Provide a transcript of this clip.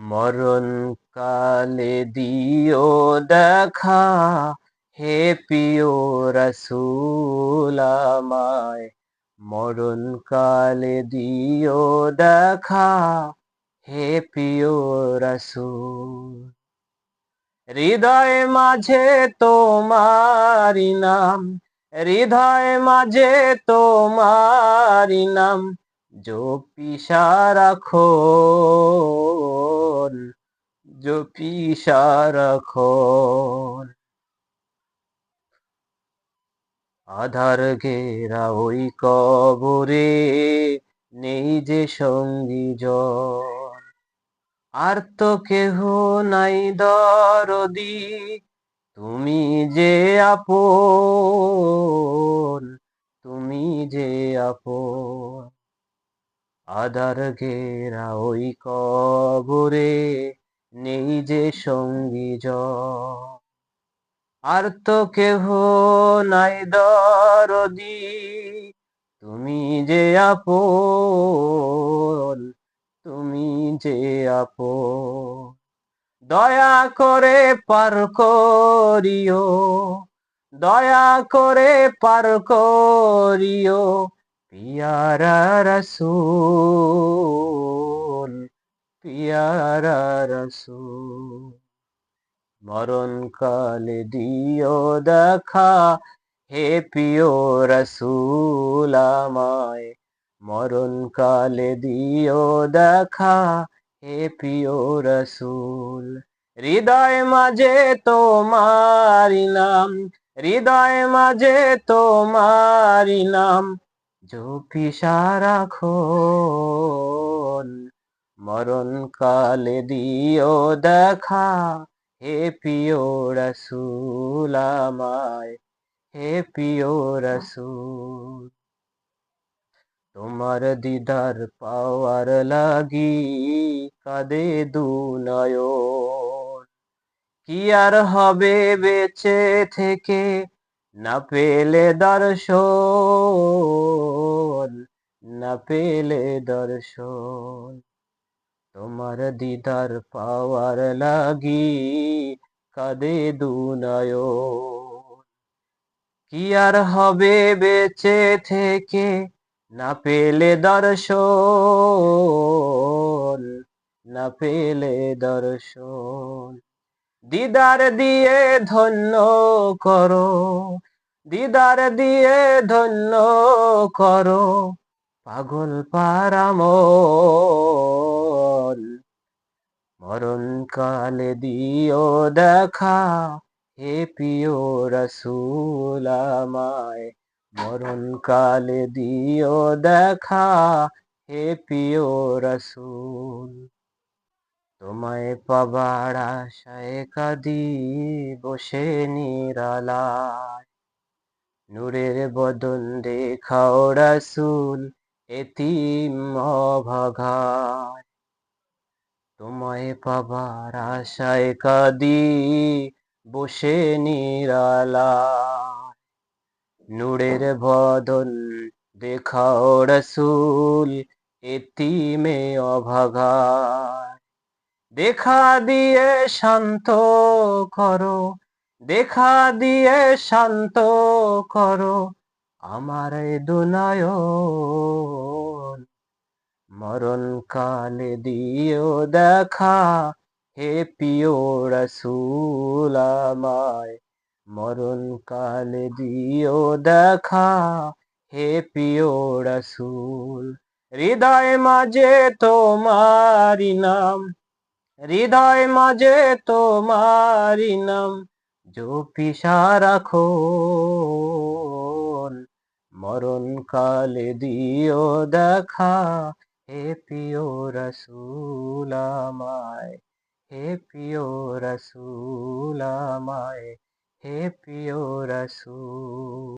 মরণ কালে দিও দেখা, হে প্রিয় রসুল আমায়। মরণ কালে দিও দেখা, হে প্রিয় রসুল। হৃদয় মাঝে তোমারি নাম, হৃদয় মাঝে তোমারি নাম, জপি সারাক্ষণ জপি সারাক্ষণ আধার ঘেরা ওই কবরে নেই যে সঙ্গী জন আর তো কেহ নাই দরদি, তুমি যে আপন, তুমি যে আপন। আধার ঘেরা ওই কবরে নেই যে সঙ্গী জ। আর তো কেহ নাই দরদি, তুমি যে আপন, তুমি যে আপন। দয়া করে পার করিও, দয়া করে পার করিও পিয়ারা রসুল পিয়ারা রসুল মরণ কালে দিও দেখা, হে প্রিয় রসুল আমায়। মরণ কালে দিও দেখা, হে প্রিয় রসুল। হৃদয় মাঝে তোমারি নাম হৃদয় মাঝে তোমারি নাম জপি সারাক্ষণ মরণ কালে দিও দেখা হে প্রিয় রসুল হে প্রিয় রসুল। তোমার দিদার পাওয়ার লাগি কাদে দুনয়ন কি আর হবে বেঁচে থেকে না পেলে দর্শন, না পেলে দর্শন। তোমার দিদার পাওয়ার লাগি কাদে দুনয়ন কি আর হবে বেঁচে থেকে না পেলে দর্শন, না পেলে দর্শন। দিদার দিয়ে ধন্য করো, দিদার দিয়ে ধন্য করো, পাগল পারামল। মরণ কালে দিও দেখা হে প্রিয় রসুল মরণ কালে দিও দেখা হে প্রিয় রসুল। তোমায় পাবার আশায় কাদি বসে নিরালায়। নূরের বদন দেখাও রসুল এতিম অভাগায়। তোমায় পাবার আশায় কাদি বসে নিরালায়। নূরের বদন দেখাও রসুল এতিমে অভাগায়। দেখা দিয়ে শান্ত করো, দেখা দিয়ে শান্ত করো আমার এ দুনয়ন। মরণ কালে দিও দেখা, হে প্রিয় রসুল মরণ কালে দিও দেখা, হে প্রিয় রসুল। হৃদয় মাঝে তোমারি নাম। হৃদয় মাঝে তোমারি নাম জপি সারাক্ষণ মরণ কালে দিও দেখা, হে প্রিয় রসুল আমায়, হে প্রিয় রসুল আমায়, হে প্রিয় রসুল।